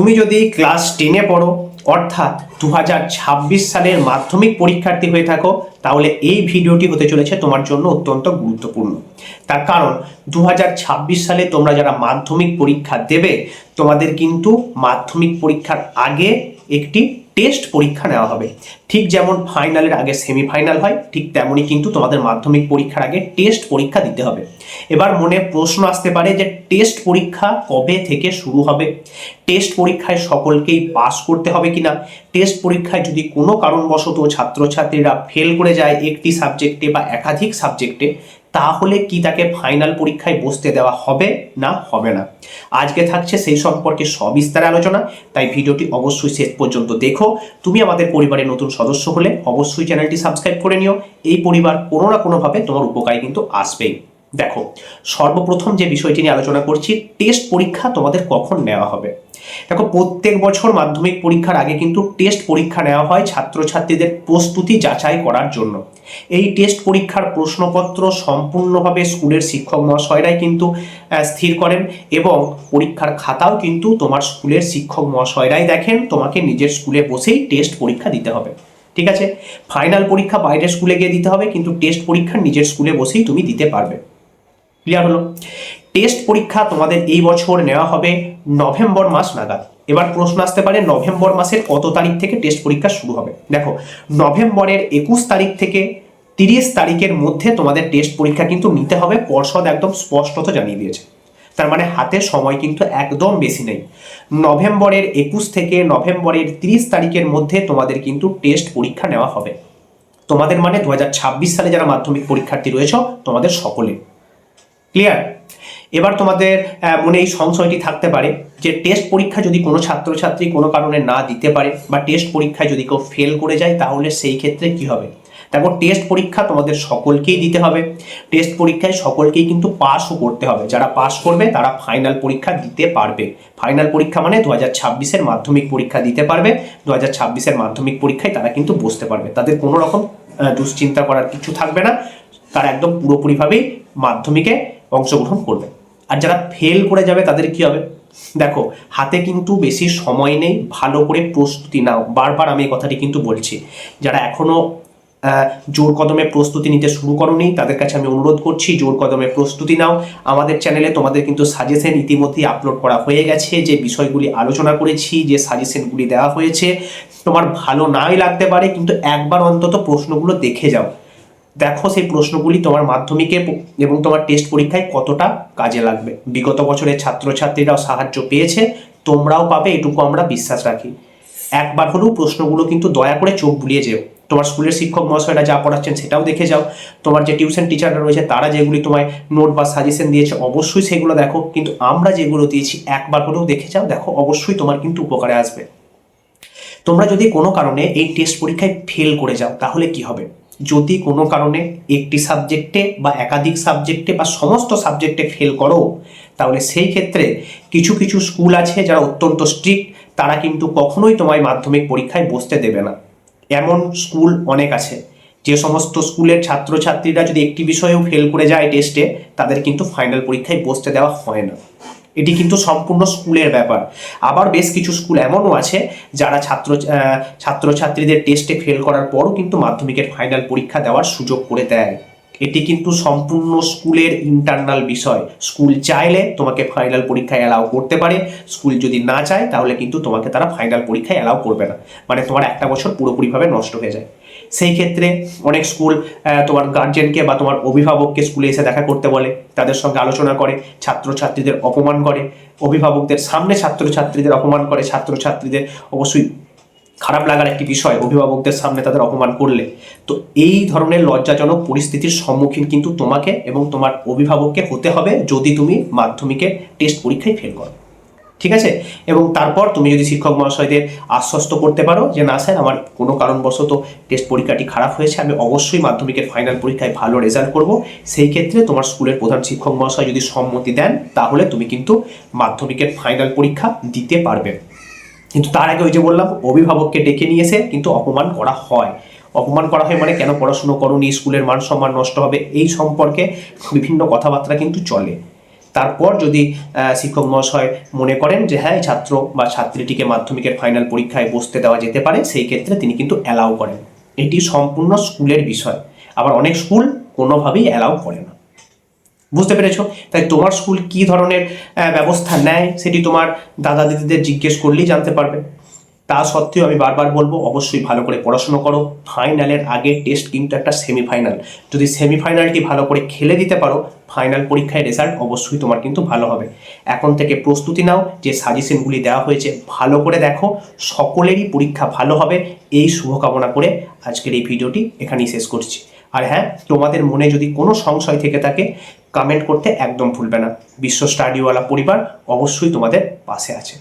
তুমি যদি ক্লাস টেনে পড়ো, অর্থাৎ দু হাজার ছাব্বিশ সালের মাধ্যমিক পরীক্ষার্থী হয়ে থাকো, তাহলে এই ভিডিওটি হতে চলেছে তোমার জন্য অত্যন্ত গুরুত্বপূর্ণ। তার কারণ দু হাজার ছাব্বিশ সালে তোমরা যারা মাধ্যমিক পরীক্ষা দেবে, তোমাদের কিন্তু মাধ্যমিক পরীক্ষার আগে একটি টেস্ট পরীক্ষা নেওয়া হবে। ঠিক যেমন ফাইনালের আগে সেমিফাইনাল হয়, ঠিক তেমনই কিন্তু তোমাদের মাধ্যমিক পরীক্ষার আগে টেস্ট পরীক্ষা দিতে হবে। এবার মনে প্রশ্ন আসতে পারে যে টেস্ট পরীক্ষা কবে থেকে শুরু হবে? টেস্ট পরীক্ষায় সকলকেই পাস করতে হবে কিনা? টেস্ট পরীক্ষায় যদি কোনো কারণবশত ছাত্রছাত্রীরা ফেল করে যায় একটি সাবজেক্টে বা একাধিক সাবজেক্টে তাহলে কি তাকে ফাইনাল পরীক্ষায় বসতে দেওয়া হবে? না হবে না। আজকে থাকছে সেই সম্পর্কে সবিস্তারে আলোচনা, তাই ভিডিওটি অবশ্যই শেষ পর্যন্ত দেখো। তুমি আমাদের পরিবারের নতুন সদস্য হলে অবশ্যই চ্যানেলটি সাবস্ক্রাইব করে নিও। এই পরিবার কোনো না কোনোভাবে তোমার উপকারে কিন্তু আসবেই। দেখো, সর্বপ্রথম যে বিষয়টি নিয়ে আলোচনা করছি টেস্ট পরীক্ষা তোমাদের কখন নেওয়া হবে? দেখো, প্রত্যেক বছর মাধ্যমিক পরীক্ষার আগে কিন্তু টেস্ট পরীক্ষা নেওয়া হয় ছাত্রছাত্রীদের প্রস্তুতি যাচাই করার জন্য। এই টেস্ট পরীক্ষার প্রশ্নপত্র সম্পূর্ণভাবে স্কুলের শিক্ষক মহাশয়রাই কিন্তু স্থির করেন এবং পরীক্ষার খাতাও কিন্তু তোমার স্কুলের শিক্ষক মহাশয়রাই দেখেন, তোমাকে নিজের স্কুলে বসেই টেস্ট পরীক্ষা দিতে হবে। ঠিক আছে? ফাইনাল পরীক্ষা বাইরের স্কুলে গিয়ে দিতে হবে, কিন্তু টেস্ট পরীক্ষা নিজের স্কুলে বসেই তুমি দিতে পারবে। ক্লিয়ার হলো? টেস্ট পরীক্ষা তোমাদের এই বছর নেওয়া হবে নভেম্বর মাস নাগাদ। এবার প্রশ্ন আসতে পারে, নভেম্বর মাসের কত তারিখ থেকে টেস্ট পরীক্ষা শুরু হবে? দেখো, নভেম্বরের একুশ তারিখ থেকে তিরিশ তারিখের মধ্যে তোমাদের টেস্ট পরীক্ষা কিন্তু নিতে হবে, পর্ষদ একদম স্পষ্টত জানিয়ে দিয়েছে। তার মানে হাতে সময় কিন্তু একদম বেশি নেই। নভেম্বরের একুশ থেকে নভেম্বরের তিরিশ তারিখের মধ্যে তোমাদের কিন্তু টেস্ট পরীক্ষা নেওয়া হবে। তোমাদের মানে দু হাজার ছাব্বিশ সালে যারা মাধ্যমিক পরীক্ষার্থী রয়েছে, তোমাদের সকলে ক্লিয়ার? এবার তোমাদের মনে এই সংশয়টি থাকতে পারে যে টেস্ট পরীক্ষা যদি কোনো ছাত্রছাত্রী কোনো কারণে না দিতে পারে বা টেস্ট পরীক্ষায় যদি কেউ ফেল করে যায়, তাহলে সেই ক্ষেত্রে কি হবে? তারপর টেস্ট পরীক্ষা তোমাদের সকলকেই দিতে হবে। টেস্ট পরীক্ষায় সকলকেই কিন্তু পাসও করতে হবে। যারা পাস করবে, তারা ফাইনাল পরীক্ষা দিতে পারবে। ফাইনাল পরীক্ষা মানে দু হাজার ছাব্বিশের মাধ্যমিক পরীক্ষা দিতে পারবে। দু হাজার ছাব্বিশের মাধ্যমিক পরীক্ষায় তারা কিন্তু বসতে পারবে। তাদের কোনো রকম দুশ্চিন্তা করার কিছু থাকবে না। তারা একদম পুরোপুরিভাবেই মাধ্যমিকে অংশগ্রহণ করবে। আর যারা ফেল করে যাবে তাদের কি হবে? দেখো হাতে কিন্তু বেশি সময় নেই ভালো করে প্রস্তুতি নাও। বারবার আমি এই কথাটি কিন্তু বলছি। যারা এখনও আহ, জোর কদমে প্রস্তুতি নিতে শুরু করনি তাদের কাছে আমি অনুরোধ করছি জোর কদমে প্রস্তুতি নাও। আমাদের চ্যানেলে তোমাদের কিন্তু সাজেশন ইতিমধ্যেই আপলোড করা হয়ে গেছে যে বিষয়গুলি আলোচনা করেছি যে সাজেশনগুলি দেওয়া হয়েছে। তোমার ভালো নাই লাগতে পারে কিন্তু একবার অন্তত প্রশ্নগুলো দেখে যাও। দেখো সেই প্রশ্নগুলি তোমার মাধ্যমিকে এবং তোমার টেস্ট পরীক্ষায় কতটা কাজে লাগবে। বিগত বছরের ছাত্রছাত্রীরাও সাহায্য পেয়েছে, তোমরাও পাবে, এটুকু আমরা বিশ্বাস রাখি। একবার হলেও প্রশ্নগুলো কিন্তু দয়া করে চোখ বুলিয়ে যেও। তোমার স্কুলের শিক্ষক মহাশয়রা যা পড়াচ্ছেন সেটাও দেখে যাও। তোমার যে টিউশন টিচাররা রয়েছে, তারা যেগুলি তোমায় নোট বা সাজেশন দিয়েছে, অবশ্যই সেগুলো দেখো। কিন্তু আমরা যেগুলো দিয়েছি, একবার হলেও দেখে যাও, দেখো অবশ্যই তোমার কিন্তু উপকারে আসবে। তোমরা যদি কোনো কারণে এই টেস্ট পরীক্ষায় ফেল করে যাও, তাহলে কি হবে? যদি কোনো কারণে একটি সাবজেক্টে বা একাধিক সাবজেক্টে বা সমস্ত সাবজেক্টে ফেল করো, তাহলে সেই ক্ষেত্রে কিছু কিছু স্কুল আছে যারা অত্যন্ত স্ট্রিক্ট তারা কিন্তু কখনোই তোমায় মাধ্যমিক পরীক্ষায় বসতে দেবে না। এমন স্কুল অনেক আছে। যে সমস্ত স্কুলের ছাত্রছাত্রীরা যদি একটি বিষয়েও ফেল করে যায় টেস্টে তাদের কিন্তু ফাইনাল পরীক্ষায় বসতে দেওয়া হয় না। এটি কিন্তু সম্পূর্ণ স্কুলের ব্যাপার। আবার বেশ কিছু স্কুল এমনও আছে, যারা ছাত্র ছাত্রছাত্রীদের টেস্টে ফেল করার পরও কিন্তু মাধ্যমিকের ফাইনাল পরীক্ষা দেওয়ার সুযোগ করে দেয়। এটি কিন্তু সম্পূর্ণ স্কুলের ইন্টারনাল বিষয়। স্কুল চাইলে তোমাকে ফাইনাল পরীক্ষায় অ্যালাউ করতে পারে। স্কুল যদি না চায়, তাহলে কিন্তু তোমাকে তারা ফাইনাল পরীক্ষায় অ্যালাউ করবে না। মানে তোমার একটা বছর পুরোপুরিভাবে নষ্ট হয়ে যায়। সেই ক্ষেত্রে অনেক স্কুল তোমার গার্জেনকে বা তোমার অভিভাবককে স্কুলে এসে দেখা করতে বলে, তাদের সঙ্গে আলোচনা করে, ছাত্রছাত্রীদের অপমান করে, অভিভাবকদের সামনে ছাত্রছাত্রীদের অপমান করে, ছাত্রছাত্রীদের অবশ্যই খারাপ লাগার একটি বিষয়, অভিভাবকদের সামনে তাদের অপমান করলে। তো এই ধরনের লজ্জাজনক পরিস্থিতির সম্মুখীন কিন্তু তোমাকে এবং তোমার অভিভাবককে হতে হবে যদি তুমি মাধ্যমিকে টেস্ট পরীক্ষায় ফেল করো। ঠিক আছে? এবং তারপর তুমি যদি শিক্ষক মহাশয়দের আশ্বস্ত করতে পারো যে, না স্যার, আমার কোনো কারণবশত টেস্ট পরীক্ষাটি খারাপ হয়েছে, আমি অবশ্যই মাধ্যমিকের ফাইনাল পরীক্ষায় ভালো রেজাল্ট করব। সেই ক্ষেত্রে তোমার স্কুলের প্রধান শিক্ষক মহাশয় যদি সম্মতি দেন, তাহলে তুমি কিন্তু মাধ্যমিকের ফাইনাল পরীক্ষা দিতে পারবে। কিন্তু তার আগে ওই যে বললাম, অভিভাবককে ডেকে নিয়ে এসে কিন্তু অপমান করা হয়। অপমান করা হয় মানে কেন পড়াশুনো করনি স্কুলের মান সম্মান নষ্ট হবে, এই সম্পর্কে বিভিন্ন কথাবার্তা কিন্তু চলে। তারপর যদি শিক্ষক মহাশয় মনে করেন যে হ্যাঁ ছাত্র বা ছাত্রীটিকে মাধ্যমিকের ফাইনাল পরীক্ষায় বসতে দেওয়া যেতে পারে, সেই ক্ষেত্রে তিনি কিন্তু অ্যালাউ করেন। এটি সম্পূর্ণ স্কুলের বিষয়। আবার অনেক স্কুল কোনোভাবেই অ্যালাউ করে না। বুঝতে পেরেছ? তাই তোমার স্কুল কি ধরনের ব্যবস্থা নেয়, সেটি তোমার দাদা দিদিদের জিজ্ঞেস করলেই জানতে পারবে। তা সত্ত্বেও আমি বারবার বলব, অবশ্যই ভালো করে পড়াশুনো করো। ফাইনালের আগে টেস্ট কিন্তু একটা সেমিফাইনাল যদি সেমিফাইনালটি ভালো করে খেলে দিতে পারো ফাইনাল পরীক্ষায় রেজাল্ট অবশ্যই তোমার কিন্তু ভালো হবে। এখন থেকে প্রস্তুতি নাও, যে সাজেশনগুলি দেওয়া হয়েছে ভালো করে দেখো। সকলেরই পরীক্ষা ভালো হবে। এই শুভকামনা করে আজকের এই ভিডিওটি এখানেই শেষ করছি। আর হ্যাঁ তোমাদের মনে যদি কোনো সংশয় থেকে থাকে কমেন্ট করতে একদম ভুলবে না। বিশ্ব স্টাডিওয়ালা পরিবার অবশ্যই তোমাদের পাশে আছে।